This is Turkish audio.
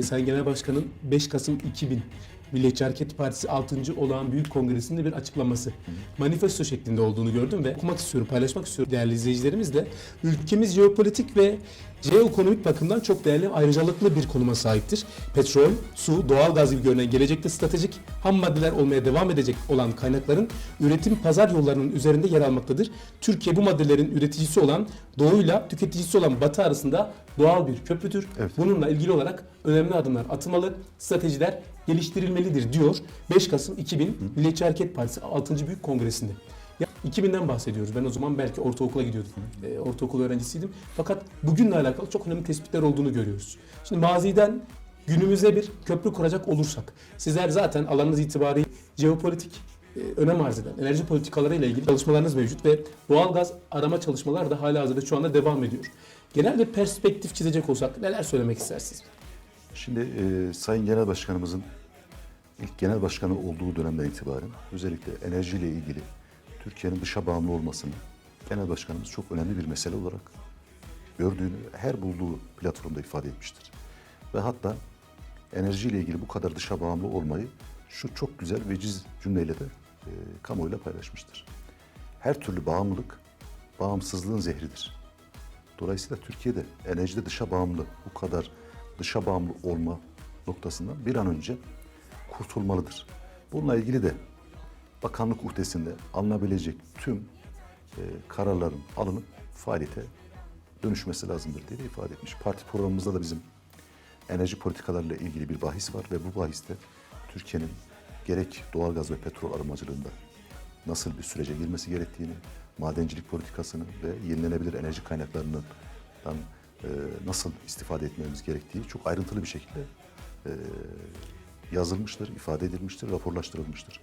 e, Sayın Genel Başkan'ın 5 Kasım 2000 Milliyetçi Hareket Partisi 6. olağan büyük kongresinde bir açıklaması. Manifesto şeklinde olduğunu gördüm ve okumak istiyorum, paylaşmak istiyorum değerli izleyicilerimizle. Ülkemiz jeopolitik ve jeoekonomik bakımdan çok değerli ayrıcalıklı bir konuma sahiptir. Petrol, su, doğal gaz gibi görünen gelecekte stratejik ham maddeler olmaya devam edecek olan kaynakların üretim pazar yollarının üzerinde yer almaktadır. Türkiye bu maddelerin üreticisi olan doğuyla tüketicisi olan batı arasında doğal bir köprüdür. Evet. Bununla ilgili olarak önemli adımlar atılmalı, stratejiler geliştirilmelidir diyor 5 Kasım 2000 Milliyetçi Hareket Partisi 6. Büyük Kongresi'nde. Ya 2000'den bahsediyoruz. Ben o zaman belki ortaokula gidiyordum. Ee, ortaokul öğrencisiydim. Fakat bugünle alakalı çok önemli tespitler olduğunu görüyoruz. Şimdi maziden günümüze bir köprü kuracak olursak, sizler zaten alanınız itibariyle jeopolitik e, önem arz eden enerji politikaları ile ilgili çalışmalarınız mevcut ve doğalgaz arama çalışmaları da hala hazırda şu anda devam ediyor. Genel bir perspektif çizecek olsak neler söylemek istersiniz? Şimdi e, Sayın Genel Başkanımızın ilk genel başkanı olduğu dönemden itibaren özellikle enerjiyle ilgili Türkiye'nin dışa bağımlı olmasını genel başkanımız çok önemli bir mesele olarak gördüğünü her bulduğu platformda ifade etmiştir. Ve hatta enerjiyle ilgili bu kadar dışa bağımlı olmayı şu çok güzel veciz cümleyle de e, kamuoyuyla paylaşmıştır. Her türlü bağımlılık bağımsızlığın zehridir. Dolayısıyla Türkiye'de enerjide dışa bağımlı, bu kadar dışa bağımlı olma noktasından bir an önce kurtulmalıdır. Bununla ilgili de bakanlık uhdesinde alınabilecek tüm e, kararların alınıp faaliyete dönüşmesi lazımdır diye de ifade etmiş. Parti programımızda da bizim enerji politikalarıyla ilgili bir bahis var ve bu bahiste Türkiye'nin gerek doğalgaz ve petrol aramacılığında nasıl bir sürece girmesi gerektiğini, madencilik politikasını ve yenilenebilir enerji kaynaklarından e, nasıl istifade etmemiz gerektiği çok ayrıntılı bir şekilde e, yazılmıştır, ifade edilmiştir, raporlaştırılmıştır.